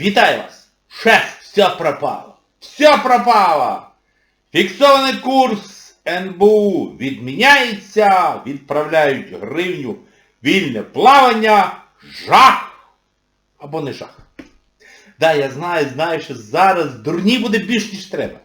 Вітаю вас! Шеф, все пропало! Все пропало! Фіксований курс НБУ відміняється, відправляють гривню, вільне плавання, жах! Або не жах. Да, я знаю, знаю, що зараз дурні буде більш, ніж треба.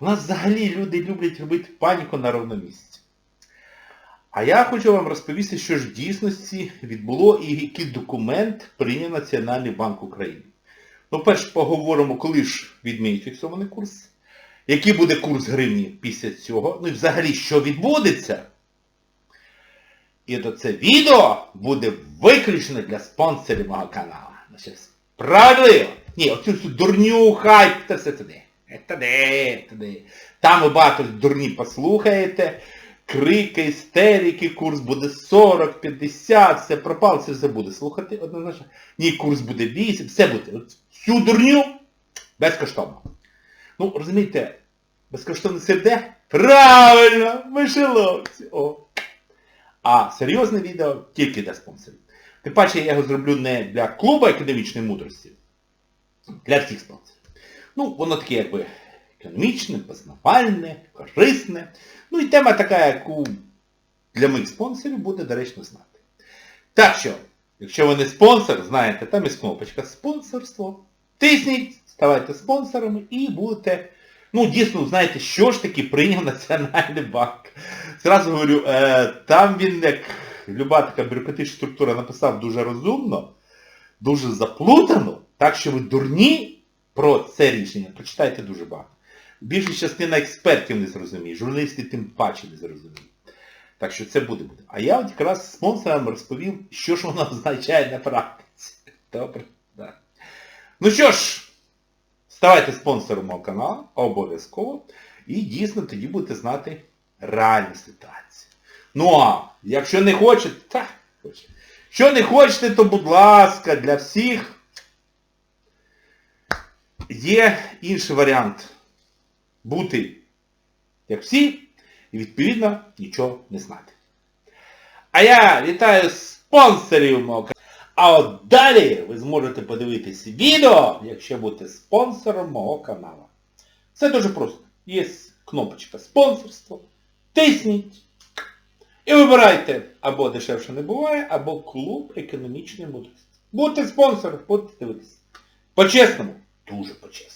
У нас взагалі люди люблять робити паніку на ровному місці. А я хочу вам розповісти, що ж в дійсності відбуло і який документ прийняв Національний банк України. Ну, перш поговоримо, коли ж відмінять фіксований курс, який буде курс гривні після цього, ну і взагалі, що відбудеться. І то це відео буде виключно для спонсорів мого каналу. Ну, Справедливо! Ні, оцю всю дурню, хайп, це все туди. Е, Туди, туди. Там ви багато дурні послухаєте. Крики, істерики, курс буде 40, 50, все пропало, все забуде. Слухати однозначно. Ні, курс буде 8, все буде. От Всю дурню безкоштовно. Ну, розумієте, безкоштовно це де? Правильно, мишеловці. О. А серйозне відео тільки для спонсорів. Тим паче я його зроблю не для клубу академічної мудрості, для всіх спонсорів. Ну, воно таке якби економічне, познавальне, корисне. Ну і тема така, яку для моїх спонсорів буде доречно знати. Так що, якщо ви не спонсор, знаєте, там є кнопочка спонсорство. Тисніть, ставайте спонсорами і будете, ну дійсно, знаєте, що ж таки прийняв Національний банк. Зразу говорю, е, там він, як люба така бюрократична структура, написав дуже розумно, дуже заплутано, так що ви дурні про це рішення прочитайте дуже багато. Більша частина експертів не зрозуміє, журналісти тим паче не зрозуміють. Так що це буде буде. А я от якраз спонсорам розповів, що ж воно означає на практиці. Добре? Да. Ну що ж, ставайте спонсором мого каналу, обов'язково. І дійсно тоді будете знати реальну ситуацію. Ну а якщо не хочете, так, хочете. Що не хочете, то будь ласка, для всіх є інший варіант бути як всі і відповідно нічого не знати. А я вітаю спонсорів мого каналу. А от далі ви зможете подивитись відео, якщо будете спонсором мого каналу. Це дуже просто. Є кнопочка спонсорство. Тисніть. І вибирайте або дешевше не буває, або клуб економічної мудрості. Будьте спонсором, будете дивитися. По-чесному, дуже по-чесному.